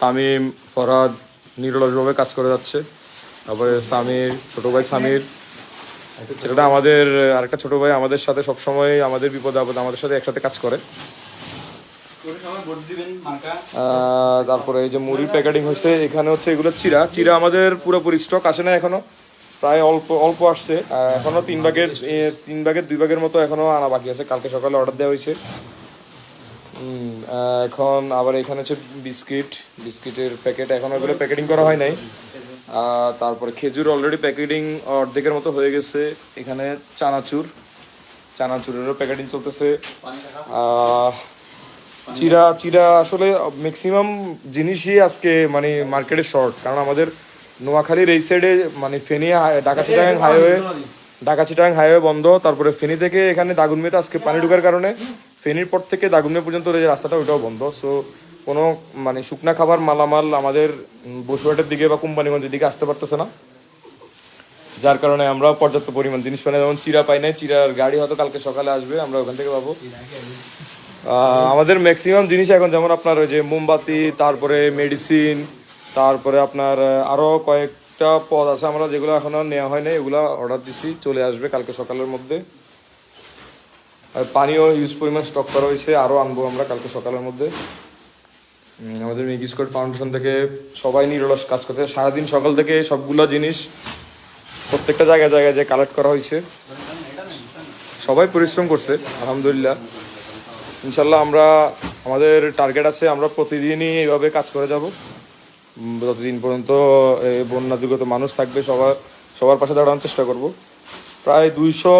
তামিম, ফরহাদ নিরলসভাবে কাজ করে যাচ্ছে। তারপরে সামির, ছোট ভাই সামির। সেটা আমাদের, আরেকটা ছোট ভাই আমাদের সাথে সবসময় আমাদের বিপদ আপদ আমাদের সাথে একসাথে কাজ করে। তারপরে এই যে মুড়ির প্যাকেটিং হয়েছে, এখানে হচ্ছে এগুলো চিরা। চিরা আমাদের পুরোপুরি স্টক আসে না এখনও। প্রায় অল্প অল্প আসছে। এখনও তিন ভাগের তিন ভাগের, দুই ভাগের মতো এখনও আনা বাকি আছে। কালকে সকালে অর্ডার দেওয়া হয়েছে। এখন আবার এখানে হচ্ছে বিস্কিট বিস্কিটের প্যাকেট। এখন ওগুলো প্যাকেটিং করা হয় নাই। তারপরে খেজুর অলরেডি প্যাকেটিং অর্ধেকের মতো হয়ে গেছে। এখানে চানাচুর চানাচুরেরও প্যাকেটিং চলতেছে। চিরা চিরা আসলে ম্যাক্সিমাম জিনিসই আজকে মানে মার্কেটে শর্ট কারণ আমাদের নোয়াখালীর এই সাইডে মানে ফেনী ঢাকা চিটাগাং হাইওয়ে ঢাকা চিটাগাং হাইওয়ে বন্ধ তারপরে ফেনী থেকে এখানে দাগুনমেতে আজকে পানি ঢোকার কারণে ফেনীর পর থেকে দাগুনমে পর্যন্ত যে রাস্তাটা ওইটাও বন্ধ। সো কোনো মানে শুকনা খাবার মালামাল আমাদের উম, বসুরহাটের দিকে বা কোম্পানিগঞ্জের দিকে আসতে পারতেছে না। যার কারণে আমরা পর্যাপ্ত পরিমাণ জিনিস পাই না। যেমন চিরা পাই নাই চিরার গাড়ি হয়তো কালকে সকালে আসবে আমরা ওখান থেকে পাবো। আমাদের ম্যাক্সিমাম জিনিস এখন যেমন আপনার ওই যে মোমবাতি তারপরে মেডিসিন তারপরে আপনার আরও আরও কয়েকটা পদ আছে আমরা যেগুলো এখনও নেওয়া হয়নি এগুলো অর্ডার দিছি, চলে আসবে কালকে সকালের মধ্যে। আর পানিও ইউজ পরিমাণ স্টক করা হয়েছে আরও আনব আমরা কালকে সকালের মধ্যে। আমাদের মেগি ফাউন্ডেশন থেকে সবাই নিরলস কাজ করছে। সারাদিন সকাল থেকে সবগুলো জিনিস প্রত্যেকটা জায়গায় জায়গায় যে কালেক্ট করা হয়েছে। সবাই পরিশ্রম করছে, আলহামদুলিল্লাহ। ইনশাল্লাহ আমরা, আমাদের টার্গেট আছে, আমরা প্রতিদিনই এইভাবে কাজ করে যাব। যতদিন পর্যন্ত এই বন্যা দুর্গত মানুষ থাকবে, সবার সবার পাশে দাঁড়ানোর চেষ্টা করব। প্রায় দুইশো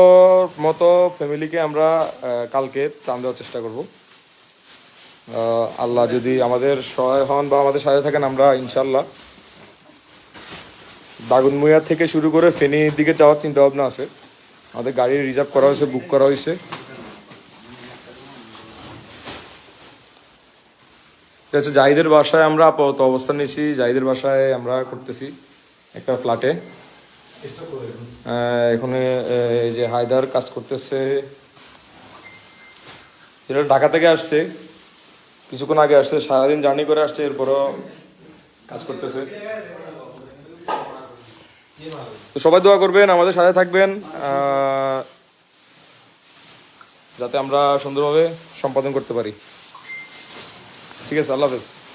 মতো ফ্যামিলিকে আমরা কালকে ত্রাণ দেওয়ার চেষ্টা করব। আল্লাহ যদি আমাদের সহায় হন বা আমাদের সাথে থাকেন, আমরা ইনশাল্লাহ দাগুনমুয়া থেকে শুরু করে ফেনীর দিকে যাওয়ার চিন্তা ভাবনা আছে। আমাদের গাড়ি রিজার্ভ করা হয়েছে বুক করা হয়েছে। এটা হচ্ছে জাহিদের বাসায় আমরা আপাতত অবস্থান নিয়েছি। জাহিদের বাসায় আমরা করতেছি একটা ফ্ল্যাটে। এখানে এই যে হায়দার কাজ করতেছে। যেটা ঢাকা থেকে আসছে। কিছুক্ষণ আগে আসছে, সারাদিন জার্নি করে আসছে, এরপরও কাজ করতেছে। তো সবাই দোয়া করবেন, আমাদের সাথে থাকবেন যাতে আমরা সুন্দরভাবে সম্পাদন করতে পারি। ঠিক আছে আল্লাহ হাফেজ